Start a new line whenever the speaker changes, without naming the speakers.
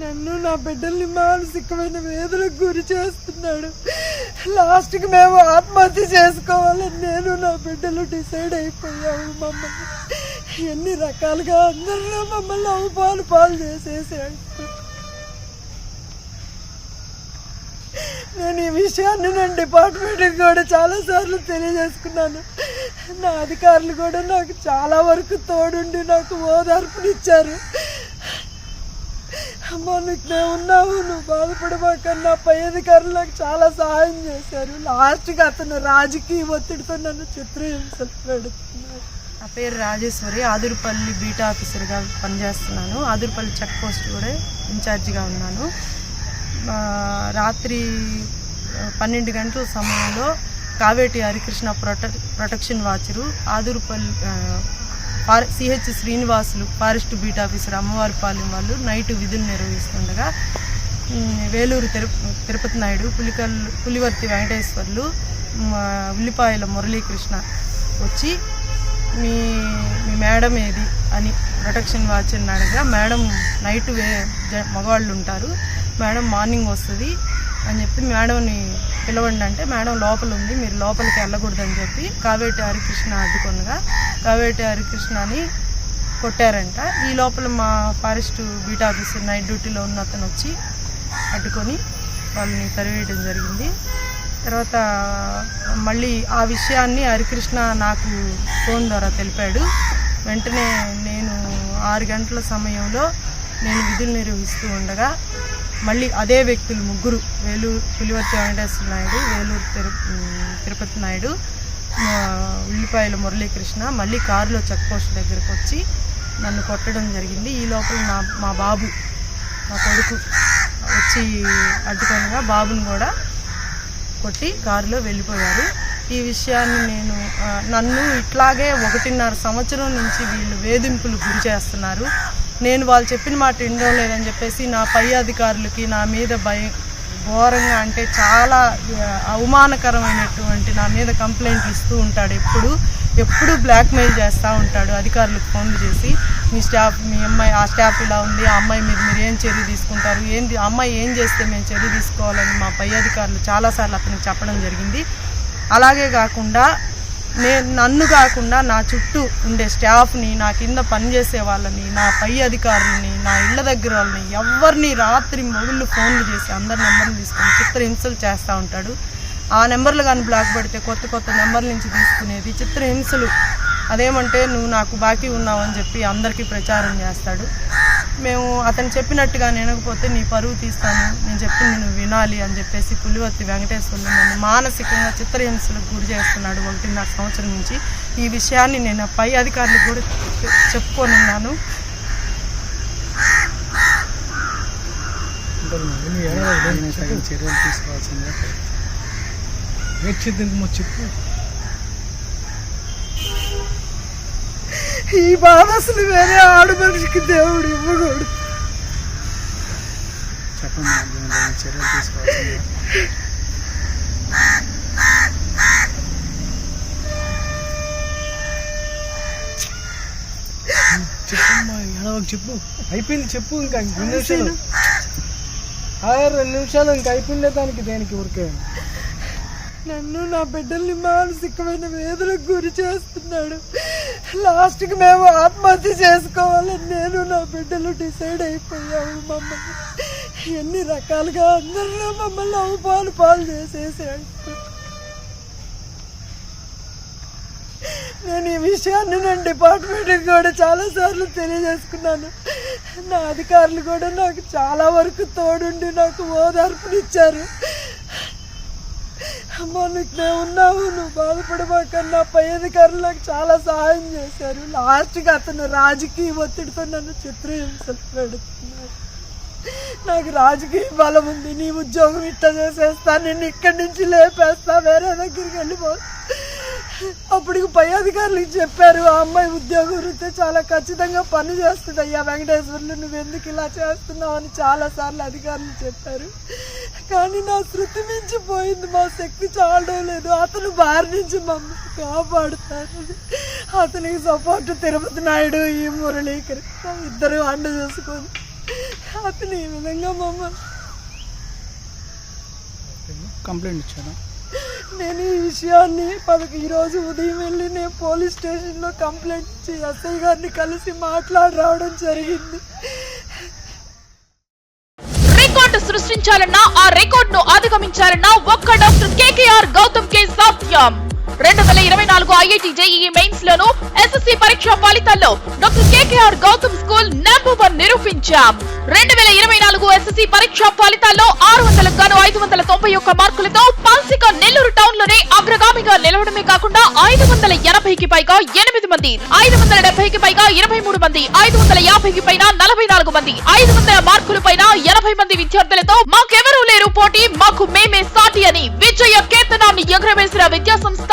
నన్ను నా బిడ్డల్ని మానసికమైన వేదనకు గురి చేస్తున్నాడు. లాస్ట్కి మేము ఆత్మహత్య చేసుకోవాలని నేను నా బిడ్డలు డిసైడ్ అయిపోయాము మమ్మల్ని. ఎన్ని రకాలుగా అందరిలో మమ్మల్ని అవపాలు పాలు చేసేసాడు. నేను ఈ విషయాన్ని నేను డిపార్ట్మెంట్కి కూడా చాలాసార్లు తెలియజేసుకున్నాను. నా అధికారులు కూడా నాకు చాలా వరకు తోడుండి నాకు ఓదార్పునిచ్చారు. అమ్మా నీకు నేను ఉన్నావు నువ్వు బాధపడమాకన్నా పై అధికారులు నాకు చాలా సహాయం చేశారు. లాస్ట్గా అతను రాజకీయ ఒత్తిడితో నన్ను చిత్రహింసలు పెడుతున్నాడు
నా పేరు రాజేశ్వరి ఆదురుపల్లి బీటా ఆఫీసర్గా పనిచేస్తున్నాను. ఆదురుపల్లి చెక్ పోస్ట్ కూడా ఇన్ఛార్జిగా ఉన్నాను. రాత్రి పన్నెండు గంటల సమయంలో కావేటి హరికృష్ణ ప్రొట protection watcher. Adurupalli ఫారె CH Srinivasulu forest beat officer Ammavaripalem వాళ్ళు నైట్ విధులు నిర్వహిస్తుండగా వేలూరు తిరుపతి నాయుడు పులికల్లు పులివర్తి వెంకటేశ్వర్లు ఉల్లిపాయల మురళీకృష్ణ వచ్చి మీ మీ మేడం ఏది? అని ప్రొటెక్షన్ వాచ్ అని అడగా మేడం నైట్ వే జ- మగవాళ్ళు ఉంటారు. మేడం మార్నింగ్ వస్తుంది. అని చెప్పి మేడంని పిలవండి అంటే మేడం లోపల ఉంది మీరు లోపలికి వెళ్ళకూడదని చెప్పి కావేటి హరికృష్ణ అడ్డుకొనగా కావేటి హరికృష్ణ అని కొట్టారంట. ఈ లోపల మా ఫారెస్ట్ బీట్ ఆఫీసర్ నైట్ డ్యూటీలో ఉన్న అతను వచ్చి అడ్డుకొని వాళ్ళని తరివేయడం జరిగింది. తర్వాత మళ్ళీ ఆ విషయాన్ని హరికృష్ణ నాకు ఫోన్ ద్వారా తెలిపాడు. వెంటనే నేను ఆరు గంటల సమయంలో నేను విధులు నిర్వహిస్తూ ఉండగా మళ్ళీ అదే వ్యక్తులు ముగ్గురు వేలూరు పులివర్తి వెంకటేశ్వర నాయుడు వేలూరు తిరు తిరుపతి నాయుడు ఉల్లిపాయల మురళీకృష్ణ మళ్ళీ కారులో చెక్ పోస్ట్ దగ్గరకు వచ్చి నన్ను కొట్టడం జరిగింది. ఈ లోపల నా మా బాబు మా కొడుకు వచ్చి అడ్డుకోగా బాబుని కూడా కొట్టి కారులో వెళ్ళిపోయారు. ఈ విషయాన్ని నేను నన్ను ఇట్లాగే ఒకటిన్నర సంవత్సరం నుంచి వీళ్ళు వేధింపులు గురి చేస్తున్నారు. నేను వాళ్ళు చెప్పిన మాట వినడం లేదని చెప్పేసి నా పై అధికారులకి నా మీద భయం ఘోరంగా అంటే చాలా అవమానకరమైనటువంటి నా మీద కంప్లైంట్ ఇస్తూ ఉంటాడు. ఎప్పుడు ఎప్పుడు బ్లాక్మెయిల్ చేస్తూ ఉంటాడు. అధికారులకు ఫోన్లు చేసి మీ స్టాఫ్ మీ అమ్మాయి ఆ స్టాఫ్ ఇలా ఉంది ఆ అమ్మాయి మీద మీరు ఏం చర్య తీసుకుంటారు? ఏంది ఆ అమ్మాయి ఏం చేస్తే మేము చర్య తీసుకోవాలని మా పై అధికారులు చాలాసార్లు అతనికి చెప్పడం జరిగింది. అలాగే కాకుండా నేను నన్ను కాకుండా నా చుట్టూ ఉండే స్టాఫ్ని నా కింద పనిచేసే వాళ్ళని నా పై అధికారులని నా ఇళ్ళ దగ్గర వాళ్ళని ఎవరిని రాత్రి మొగుళ్ళు ఫోన్లు చేసి అందరి నెంబర్లు తీసుకొని చిత్రహింసలు చేస్తూ ఉంటాడు. ఆ నెంబర్లు కానీ బ్లాక్ పెడితే కొత్త కొత్త నెంబర్ల నుంచి తీసుకునేది చిత్రహింసలు అదేమంటే నువ్వు నాకు బాకీ ఉన్నావు అని చెప్పి అందరికీ ప్రచారం చేస్తాడు. మేము అతను చెప్పినట్టుగా వినకపోతే నీ పరువు తీస్తాను. నేను చెప్పింది నువ్వు వినాలి అని చెప్పేసి పులివర్తి వెంకటేశ్వర్లు నన్ను మానసికంగా చిత్రహింసలకు గురి చేస్తున్నాడు ఒకటిన్నర సంవత్సరం నుంచి. ఈ విషయాన్ని నేను పై అధికారులకు కూడా
చెప్పుకోనున్నాను. చర్యలు తీసుకోవాల్సిందే. చెప్పు.
ఈ బాధ అసలు వేరే ఆడు మనిషికి దేవుడు ఇవ్వకూడదు.
చెప్పండి దీని తగిన చర్యలు తీసుకోవాల్సిందే. చెప్పమ్మా ఎడవకు చెప్పు. అయిపోయింది చెప్పు ఇంకా రెండు నిమిషాలు. ఆ, రెండు నిమిషాలు ఇంకా అయిపోయిందే దానికి దేనికి ఊరికే?
నన్ను నా బిడ్డల్ని మానసికమైన వేదనకు గురి చేస్తున్నాడు. లాస్ట్కి మేము ఆత్మహత్య చేసుకోవాలని నేను నా బిడ్డలు డిసైడ్ అయిపోయాము మమ్మల్ని. ఎన్ని రకాలుగా అందరిలో మమ్మల్ని అవపాలు పాలు చేసేసాడు నేను ఈ విషయాన్ని నేను డిపార్ట్మెంట్కి కూడా చాలాసార్లు తెలియజేసుకున్నాను. నా అధికారులు కూడా నాకు చాలా వరకు తోడుండి నాకు ఓదార్పునిచ్చారు. అమ్మా నీకు నేను ఉన్నావు నువ్వు బాధపడబోకన్నా పై అధికారులు నాకు చాలా సహాయం చేశారు. లాస్ట్గా అతను రాజకీయ ఒత్తిడితో నన్ను చిత్రహింసలు పెడుతున్నాడు నాకు రాజకీయ బలం ఉంది. నీ ఉద్యోగం ఇట్లా చేసేస్తా. నేను ఇక్కడి నుంచి లేపేస్తా. వేరే దగ్గరికి వెళ్ళిపో. అప్పటికి పై అధికారులకు చెప్పారు ఆ అమ్మాయి ఉద్యోగం వృత్తే చాలా ఖచ్చితంగా పని చేస్తుంది అయ్యా వెంకటేశ్వర్లు నువ్వు ఎందుకు ఇలా చేస్తున్నావు? అని చాలా సార్లు అధికారులు చెప్పారు. కానీ నా శృతి మించిపోయింది. మా శక్తి చాలడం లేదు. అతను బారి నుంచి మమ్మల్ని కాపాడుతారు అతనికి సపోర్ట్ తిరుపతి నాయుడు ఈ మురళీకృష్ణ ఇద్దరు అండ చూసుకొని అతను ఈ విధంగా మమ్మల్ని
కంప్లైంట్ ఇచ్చాను
నేను ఈ విషయాన్ని పదకు ఈరోజు ఉదయం వెళ్ళి నేను పోలీస్ స్టేషన్లో కంప్లైంట్ ఇచ్చి ఎస్ఐ గారిని కలిసి మాట్లాడి రావడం జరిగింది.
రికార్డు సృష్టించాలన్నా రికార్డ్ను అధిగమించారన్న ఒక్క డాక్టర్ కేకేఆర్ గౌతమ్ కే సాధ్యం రెండు వేల ఇరవై నాలుగు ఐఐటి జేఈఈ మెయిన్స్ లోను ఎస్ఎస్సి పరీక్ష ఫలితాల్లో doctor KKR Gautam school number one నిరూపించాం. రెండు వేల ఇరవై నాలుగు ఎస్ఎస్సి పరీక్ష ఫలితాల్లో ఆరు వందలకు గాను ఐదు వందల తొంభై ఒక్క మార్కులతో పాల్సిక నెల్లూరు టౌన్లోనే అగ్రగామిగా నిలవడమే కాకుండా ఐదు వందల ఎనభైకి పైగా ఎనిమిది మంది ఐదు వందల డెబ్బైకి పైగా ఇరవై మూడు మంది ఐదు వందల యాభైకి పైన నలభై నాలుగు మంది ఐదు వందల మార్కుల పైన ఎనభై మంది విద్యార్థులతో మాకెవరూ లేరు పోటీ మాకు మేమే సాటి అని విజయ కేతనాన్ని ఎగురవేసిన విద్యా సంస్థ